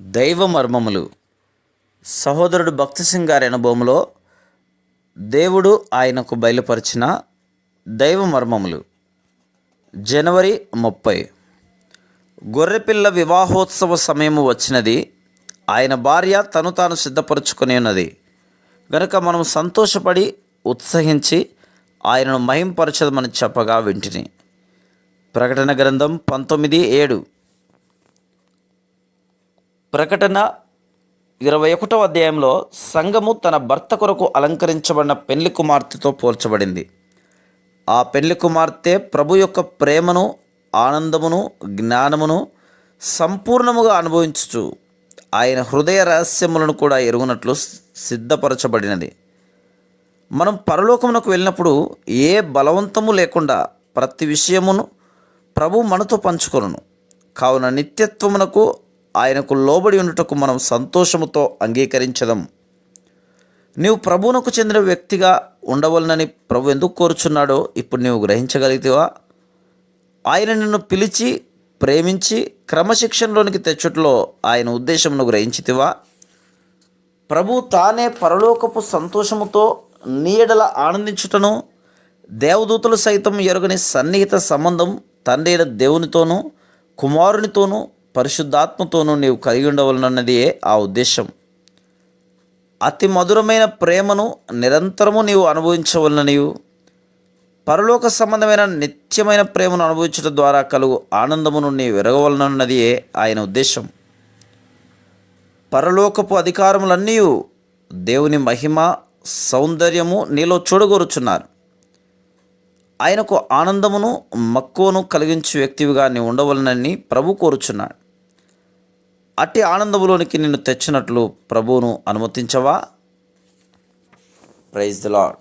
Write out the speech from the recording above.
దైవ మర్మములు. సహోదరుడు భక్తి సింగ్ గారి అనుభవంలో దేవుడు ఆయనకు బయలుపరిచిన దైవ మర్మములు. జనవరి ముప్పై. గొర్రెపిల్ల వివాహోత్సవ సమయము వచ్చినది. ఆయన భార్య తను తాను సిద్ధపరచుకుని ఉన్నది. గనుక మనం సంతోషపడి ఉత్సహించి ఆయనను మహింపరచదమని చెప్పగా వింటిని. ప్రకటన గ్రంథం పంతొమ్మిది ఏడు. ప్రకటన ఇరవై ఒకటవ అధ్యాయంలో సంఘము తన భర్త కొరకు అలంకరించబడిన పెళ్ళి కుమార్తెతో పోల్చబడింది. ఆ పెళ్ళి కుమార్తె ప్రభు యొక్క ప్రేమను ఆనందమును జ్ఞానమును సంపూర్ణముగా అనుభవించుచు ఆయన హృదయ రహస్యములను కూడా ఎరుగునట్లు సిద్ధపరచబడినది. మనం పరలోకమునకు వెళ్ళినప్పుడు ఏ బలవంతము లేకుండా ప్రతి విషయమును ప్రభు మనతో పంచుకొను కావున నిత్యత్వమునకు ఆయనకు లోబడి ఉండుటకు మనం సంతోషముతో అంగీకరించదం. నీవు ప్రభువునకు చెందిన వ్యక్తిగా ఉండవలనని ప్రభు ఎందుకు కోరుచున్నాడో ఇప్పుడు నీవు గ్రహించగలిగితేవా? ఆయన నిన్ను పిలిచి ప్రేమించి క్రమశిక్షణలోనికి తెచ్చుట్లో ఆయన ఉద్దేశమును గ్రహించితివా? ప్రభు తానే పరలోకపు సంతోషముతో నీడల ఆనందించుటను దేవదూతలు సైతం ఎరుగని సన్నిహిత సంబంధం తండ్రి దేవునితోనూ కుమారునితోనూ పరిశుద్ధాత్మతోనూ నీవు కలిగి ఉండవలనన్నదే ఆ ఉద్దేశం. అతి మధురమైన ప్రేమను నిరంతరము నీవు అనుభవించవలననియు. పరలోక సంబంధమైన నిత్యమైన ప్రేమను అనుభవించడం ద్వారా కలుగు ఆనందమును నీవు విరగవలనన్నదియే ఆయన ఉద్దేశం. పరలోకపు అధికారములన్నీ దేవుని మహిమ సౌందర్యము నీలో చూడగోరుచున్నారు. ఆయనకు ఆనందమును మక్కువను కలిగించు వ్యక్తివిగా నీవు ఉండవలనని ప్రభు కోరుచున్నాడు. అట్టి ఆనందములోనికి నిన్ను తెచ్చినట్లు ప్రభువును అనుమతించవా? Praise the lord